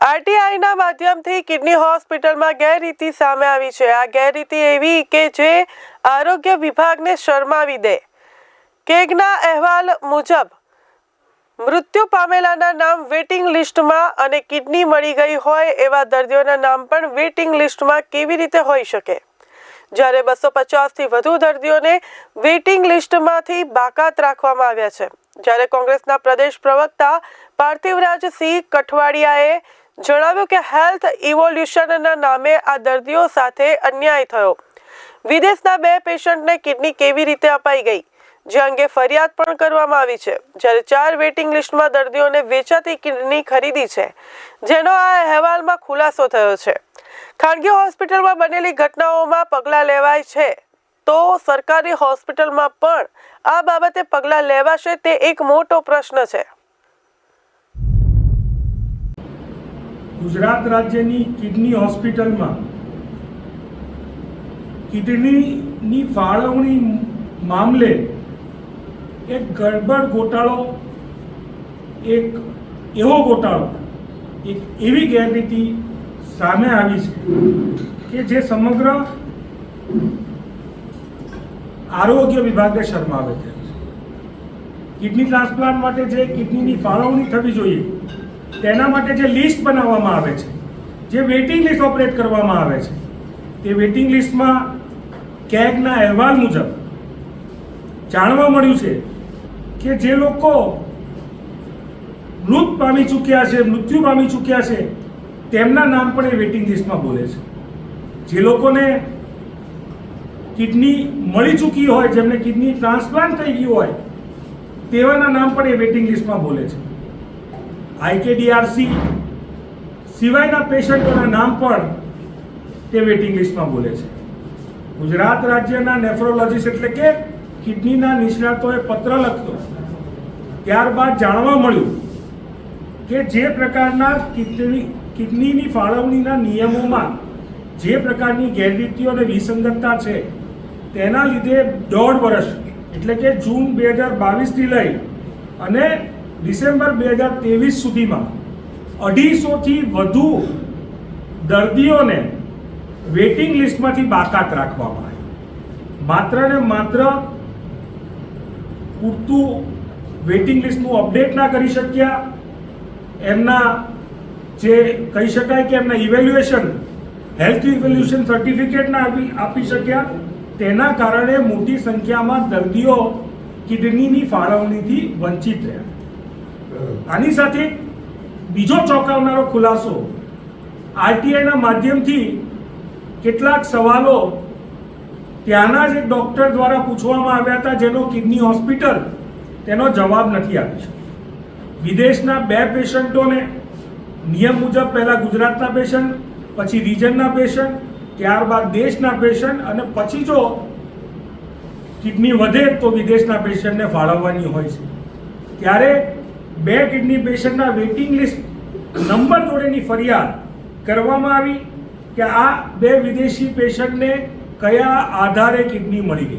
આરટીઆઈના માધ્યમથી કિડની હોસ્પિટલમાં ગેરરીતિ સામે આવી છે. આ ગેરરીતિ એવી કે જે આરોગ્ય વિભાગને શરમાવી દે. કેગના અહેવાલ મુજબ, મૃત્યુ પામેલાના નામ વેટિંગ લિસ્ટમાં અને કિડની મળી ગઈ હોય એવા દર્દીઓના નામ પણ વેટિંગ લિસ્ટમાં કેવી રીતે હોઈ શકે? જ્યારે બસો પચાસથી વધુ દર્દીઓને વેઇટિંગ લિસ્ટમાંથી બાકાત રાખવામાં આવ્યા છે. જ્યારે કોંગ્રેસના પ્રદેશ પ્રવક્તા પાર્થિવરાજસિંહ કઠવાડિયાએ જણાવ્યું કે હેલ્થ ઇવોલ્યુશનના નામે આ દર્દીઓ સાથે અન્યાય થયો. વિદેશના બે પેશન્ટને કિડની કેવી રીતે અપાઈ ગઈ, જે અંગે ફરિયાદ પણ કરવામાં આવી છે. જ્યારે ચાર વેઇટિંગ લિસ્ટમાં દર્દીઓને વેચાતી કિડની ખરીદી છે, જેનો આ અહેવાલમાં ખુલાસો થયો છે. ખાનગી હોસ્પિટલમાં બનેલી ઘટનાઓમાં પગલાં લેવાય છે તો સરકારી હોસ્પિટલમાં પણ આ બાબતે પગલાં લેવાશે તે એક મોટો પ્રશ્ન છે. ગુજરાત રાજ્યની કિડની હોસ્પિટલમાં કિડનીની ફાળવણી મામલે એક ગડબડ ગોટાળો, એક એવો ગોટાળો, એક એવી ગેરરીતિ સામે આવી છે કે જે સમગ્ર આરોગ્ય વિભાગને શરમાવે છે. કિડની ટ્રાન્સપ્લાન્ટ માટે જે કિડનીની ફાળવણી થવી જોઈએ તેના માટે જે લિસ્ટ બનાવવામાં આવે છે, જે વેઇટિંગ લિસ્ટ ઓપરેટ કરવામાં આવે છે, તે વેઇટિંગ લિસ્ટમાં કેગના અહેવાલ મુજબ જાણવા મળ્યું છે કે જે લોકો મૃત પામી ચૂક્યા છે, મૃત્યુ પામી ચૂક્યા છે, તેમના નામ પણ એ વેઇટિંગ લિસ્ટમાં બોલે છે. જે લોકોને કિડની મળી ચૂકી હોય, જેમને કિડની ટ્રાન્સપ્લાન્ટ થઈ ગયું હોય, તેવાના નામ પણ એ વેઇટિંગ લિસ્ટમાં બોલે છે. આઈકેડીઆરસી સિવાયના પેશન્ટોના નામ પણ તે વેઇટિંગ લિસ્ટમાં બોલે છે. ગુજરાત રાજ્યના નેફ્રોલોજીસ્ટ એટલે કે કિડનીના નિષ્ણાતોએ પત્ર લખ્યો. ત્યારબાદ જાણવા મળ્યું કે જે પ્રકારના કિડની કિડનીની ફાળવણીના નિયમોમાં જે પ્રકારની ગેરરીતિઓ અને વિસંગતતા છે, તેના લીધે દોઢ વર્ષ એટલે કે જૂન બે હજાર બાવીસથી લઈ અને ડિસેમ્બર બે હજાર ત્રેવીસ સુધીમાં અઢીસોથી વધુ દર્દીઓને વેઇટિંગ લિસ્ટમાંથી બાકાત રાખવામાં આવી માત્ર ને માત્ર પૂરતું વેઇટિંગ લિસ્ટનું અપડેટ ના કરી શક્યા, એમના જે કહી શકાય કે એમના ઇવેલ્યુએશન, હેલ્થ ઇવેલ્યુએશન સર્ટિફિકેટ ના આપી આપી શક્યા, તેના કારણે મોટી સંખ્યામાં દર્દીઓ કિડનીની ફાળવણીથી વંચિત રહ્યા. આની સાથે બીજો ચોંકાવનારો ખુલાસો આરટીઆઈના માધ્યમથી કેટલાક સવાલો ત્યાંના જ એક ડૉક્ટર દ્વારા પૂછવામાં આવ્યા હતા, જેનો કિડની હોસ્પિટલ તેનો જવાબ નથી આપી શક્યો. વિદેશના બે પેશન્ટોને નિયમ મુજબ પહેલાં ગુજરાતના પેશન્ટ, પછી રિજનના પેશન્ટ, ત્યારબાદ દેશના પેશન્ટ અને પછી જો કિડની વધે તો વિદેશના પેશન્ટને ફાળવવાની હોય છે. ત્યારે બે કિડની પેશન્ટના વેઇટિંગ લિસ્ટ નંબર જોડેની ફરિયાદ કરવામાં આવી કે આ બે વિદેશી પેશન્ટને કયા આધારે કિડની મળી ગઈ?